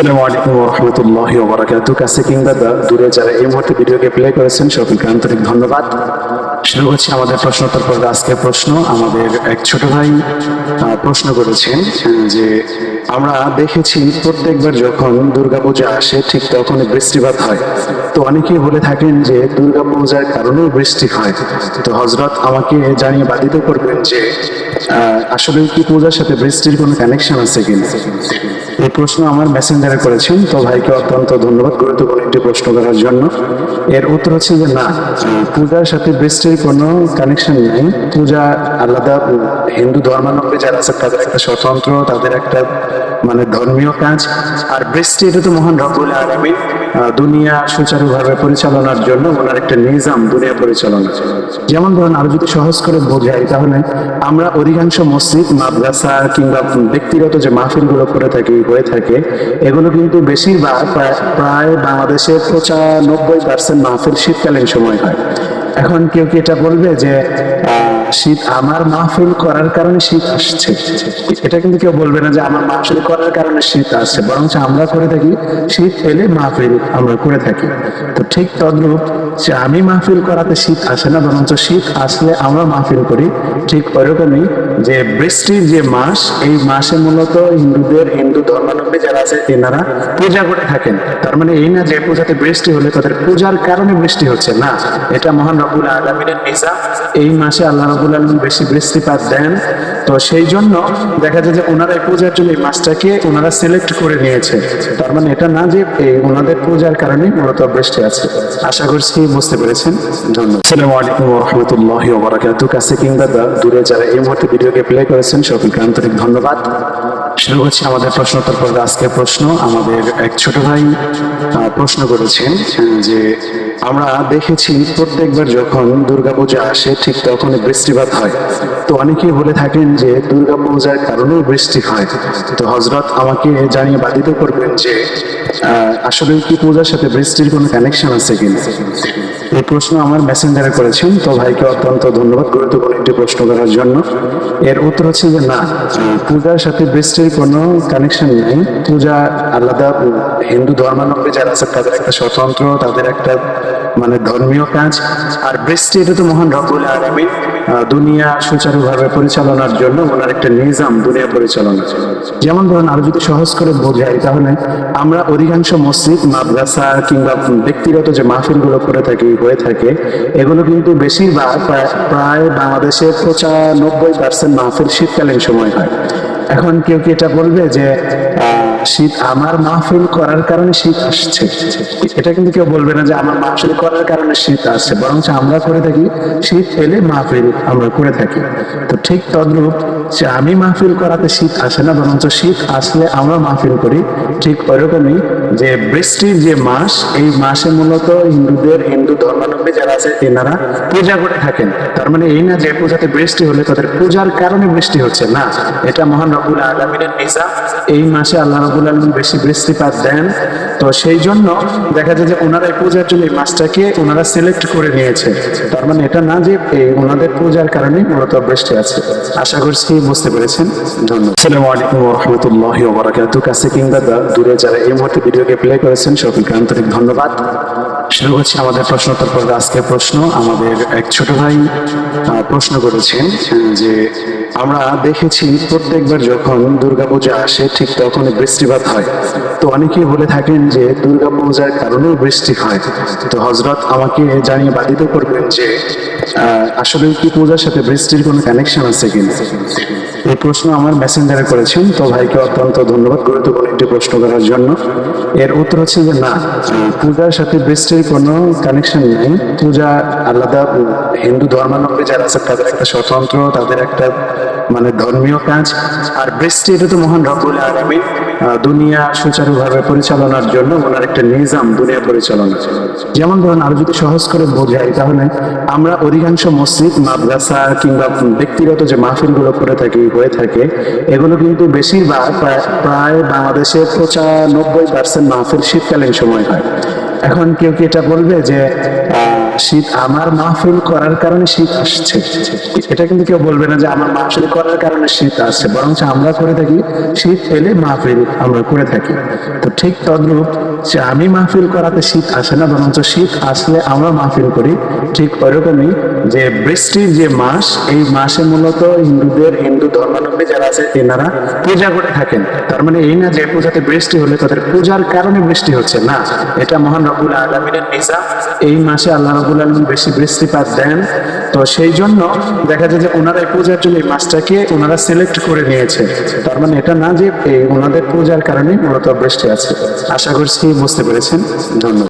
আসসালামু আলাইকুম রহমতুল্লাহ ওবরাকাত কাছে কিংবা দূরে যারা এই মুহূর্তে ভিডিওকে প্লে করেছেন, সকলকে আন্তরিক ধন্যবাদ। শুরু হচ্ছে আমাদের প্রশ্নোত্তর পর্বে আজকের প্রশ্ন। আমাদের এক ছোট ভাই প্রশ্ন করেছেন যে আমরা দেখেছি প্রত্যেকবার যখন দুর্গাপূজা আসে, ঠিক তখনই বৃষ্টিপাত হয়। তো অনেকেই বলে থাকেন যে দুর্গাপূজার কারণেও বৃষ্টি হয়। তো হজরত আমাকে জানিয়ে বাধিত করবেন যে আসলে কি পূজার সাথে বৃষ্টির কোনো কানেকশন আছে কিনা? এই প্রশ্ন আমার মেসেঞ্জারে করেছেন তো ভাইকে অত্যন্ত ধন্যবাদ গুরুত্বপূর্ণ একটি প্রশ্ন করার জন্য। এর উত্তর হচ্ছে যে না পূজার সাথে বৃষ্টির কোনো কানেকশন নেই। পূজা আলাদা হিন্দু ধর্মাবলম্বী যারা আছে তাদের একটা স্বতন্ত্র তাদের একটা মানে ধর্মীয় কাজ। আর বৃষ্টি এটা তো মহান রব্বুল আলামিন আহ, দুনিয়া সুচারুভাবে পরিচালনার জন্য ওনার একটা নিজাম দুনিয়া পরিচালনা। যেমন ধরুন আরও যদি সহজ করে বোঝাই তাহলে আমরা অধিকাংশ মসজিদ মাদ্রাসা কিংবা ব্যক্তিগত যে মাহফিলগুলো করে থাকি হয়ে থাকে এগুলো কিন্তু বেশিরভাগ প্রায়- বাংলাদেশে পঁচানব্বই পার্সেন্ট মাহফিল শীতকালীন সময় হয়। এখন কেউ কি এটা বলবে যে আহ, শীত আমার মাহফিল করার কারণে শীত আসছে। এটা কিন্তু কেউ বলবে না যে আমার মাহফিল করার কারণে শীত আসছে, বরঞ্চ আমরা করে থাকি, শীত এলে মাহফিল আমরা করে থাকি। তো ঠিক তদ্রূপ যে আমি মাহফিল করাতে শীত আসে না, বরঞ্চ শীত আসলে আমরা মাহফিল করি, ঠিক ওইরকমই যে বৃষ্টির যে মাস, এই মাসে মূলত হিন্দুদের, হিন্দু ধর্মাবলম্বী যারা আছে তেনারা পূজা করে থাকেন। তার মানে এই না যে পূজাতে বৃষ্টি হলে তাদের পূজার কারণে বৃষ্টি হচ্ছে না। এটা মহান রবুল আলমিনের নিজাম। এই মাসে আল্লাহ বেশি বৃষ্টিপাত দেন। তো সেই জন্য দেখা যায় যে ওনারা পূজার জন্য এই মাছটাকে ওনারা সিলেক্ট করে নিয়েছে। তার মানে এটা না যে ওনাদের পূজার কারণে মূলত বৃষ্টি আছে। আশা করছি বুঝতে পেরেছেন। ধন্যবাদ। আলাইকুম কাছে কিংবা দূরে যারা এই মুহূর্তে ভিডিওকে প্লে করেছেন, সকলকে আন্তরিক ধন্যবাদ। শুরু হচ্ছে আমাদের প্রশ্নোত্তর পর্বে। আজকের প্রশ্ন আমাদের এক ছোট ভাই প্রশ্ন করেছেন যে আমরা দেখেছি প্রত্যেকবার যখন দুর্গাপূজা আসে ঠিক তখনই বৃষ্টিপাত হয়। তো অনেকেই বলে থাকেন যে দুর্গাপূজার কারণেও বৃষ্টি হয়। তো হজরত আমাকে জানিয়ে বাধিত করবেন যে আসলে কি পূজার সাথে বৃষ্টির কোনো কানেকশন আছে কিনা? এই প্রশ্ন আমার মেসেঞ্জারে করেছেন, তো ভাইকে অত্যন্ত ধন্যবাদ গুরুত্বপূর্ণ একটি প্রশ্ন করার জন্য। এর উত্তর হচ্ছে যে না পূজার সাথে বৃষ্টির কোনো কানেকশন নেই। পূজা আলাদা হিন্দু ধর্মাবলম্বী যারা আছে তাদের একটা স্বতন্ত্র তাদের একটা মানে ধর্মীয় কাজ। আর বৃষ্টি এটা তো মহান রব্বুল আলামিন আহ, দুনিয়া সুচারুভাবে পরিচালনার জন্য ওনার একটা নিজাম দুনিয়া পরিচালনা যেমন ধরুন আরও যদি সহজ করে বোঝাই তাহলে আমরা অধিকাংশ মসজিদ মাদ্রাসা কিংবা ব্যক্তিগত যে মাহফিলগুলো করে থাকি হয়ে থাকে এগুলো কিন্তু বেশিরভাগ প্রায় বাংলাদেশে পঁচানব্বই পার্সেন্ট মাহফিল শীতকালীন সময় হয়। এখন কেউ কি এটা বলবে যে, শীত আমার মাহফিল করার কারণে শীত আসছে? এটা কিন্তু কেউ বলবে না যে আমার মাহফিল করার কারণে শীত আসছে। বরং আমরা করে থাকি, শীত এলে মাহফিল আমরা করে থাকি। তো ঠিক তদ্রূপ যে আমি মাহফিল করাতে শীত আসে না, বরঞ্চ শীত আসলে আমরা মাহফিল করি। ঠিক ওইরকমই যে বৃষ্টির যে মাস, এই মাসে মূলত হিন্দুদের, হিন্দু ধর্মাবলম্বী যারা আছে তেনারা পূজা করে থাকেন। তার মানে এই না যে পূজাতে বৃষ্টি হলে তাদের পূজার কারণে বৃষ্টি হচ্ছে না। এটা মহান রবুল আলমিনের নিজাম এই মাসে আল্লাহ রবুল আলমিন বেশি বৃষ্টিপাত দেন। তো সেই জন্য দেখা যায় যে ওনারা পূজার জন্য এই মাছটাকে ওনারা সিলেক্ট করে নিয়েছে। তার মানে এটা না যে ওনাদের পূজার কারণে মূলত বৃষ্টি আছে। আশা করছি বুঝতে পেরেছেন। ধন্যবাদ। আলাইকুম রহমতুল্লাহ কাছে কিংবা দূরে যারা এই মুহূর্তে ভিডিওকে প্লে করেছেন, সকলকে আন্তরিক ধন্যবাদ। শুরু হচ্ছে আমাদের প্রশ্নোত্তর পর্বে। আজকের প্রশ্ন আমাদের এক ছোট ভাই প্রশ্ন করেছেন যে আমরা দেখেছি প্রত্যেকবার যখন দুর্গাপূজা আসে ঠিক তখন বৃষ্টিপাত হয়। তো অনেকেই বলে থাকেন যে দুর্গাপূজার কারণেও বৃষ্টি হয়। তো হজরত আমাকে জানিয়ে বাধিত করবেন যে আসলে কি পূজার সাথে বৃষ্টির কোনো কানেকশন আছে কিনা? এই প্রশ্ন আমার মেসেঞ্জারে করেছেন তো ভাইকে অত্যন্ত ধন্যবাদ। গুরুত্বপূর্ণ একটি প্রশ্ন করার জন্য। এর উত্তর হচ্ছে যে না পূজার সাথে বৃষ্টির কোনো কানেকশন নেই। পূজা আলাদা হিন্দু ধর্মাবলম্বী যারা আছে তাদের একটা স্বতন্ত্র তাদের একটা মানে ধর্মীয় কাজ। আর বৃষ্টি এটা তো মহান রব্বুল আহ, দুনিয়া সুচারুভাবে পরিচালনার জন্য ওনার একটা নিজাম দুনিয়া পরিচালনা। যেমন ধরুন আরও যদি সহজ করে বোঝাই তাহলে আমরা অধিকাংশ মসজিদ মাদ্রাসা কিংবা ব্যক্তিগত যে মাহফিলগুলো করে থাকি হয়ে থাকে এগুলো কিন্তু বেশিরভাগ প্রায়- বাংলাদেশে পঁচানব্বই পার্সেন্ট মাহফিল শীতকালীন সময় হয়। এখন কেউ কি এটা বলবে যে আহ, শীত আমার মাহফিল করার কারণে শীত আসছে। এটা কিন্তু কেউ বলবে না যে আমার মাহফিল করার কারণে শীত আসছে বরং আমরা করে থাকি, শীত এলে মাহফিল আমরা করে থাকি। তো ঠিক তদ্রূপ যে আমি মাহফিল করাতে শীত আসে না, বরঞ্চ শীত আসলে আমরা মাহফিল করি, ঠিক ওইরকমই যে বৃষ্টির যে মাস, এই মাসে মূলত হিন্দুদের, হিন্দু ধর্মাবলম্বী যারা আছে, এনারা পূজা করে থাকেন। তার মানে এই না যে পূজাতে বৃষ্টি হলে তাদের পূজার কারণে বৃষ্টি হচ্ছে না। এটা মহান রবুল আলমিনের নিজাম। এই মাসে আল্লাহ রবুল আলম বেশি বৃষ্টিপাত দেন। তো সেই জন্য দেখা যায় যে ওনারা এই পূজার জন্য এই মাছটাকে ওনারা সিলেক্ট করে নিয়েছে। তার মানে এটা না যে ওনাদের পূজার কারণে মূলত বৃষ্টি আছে। আশা করছি বুঝতে পেরেছেন। ধন্যবাদ।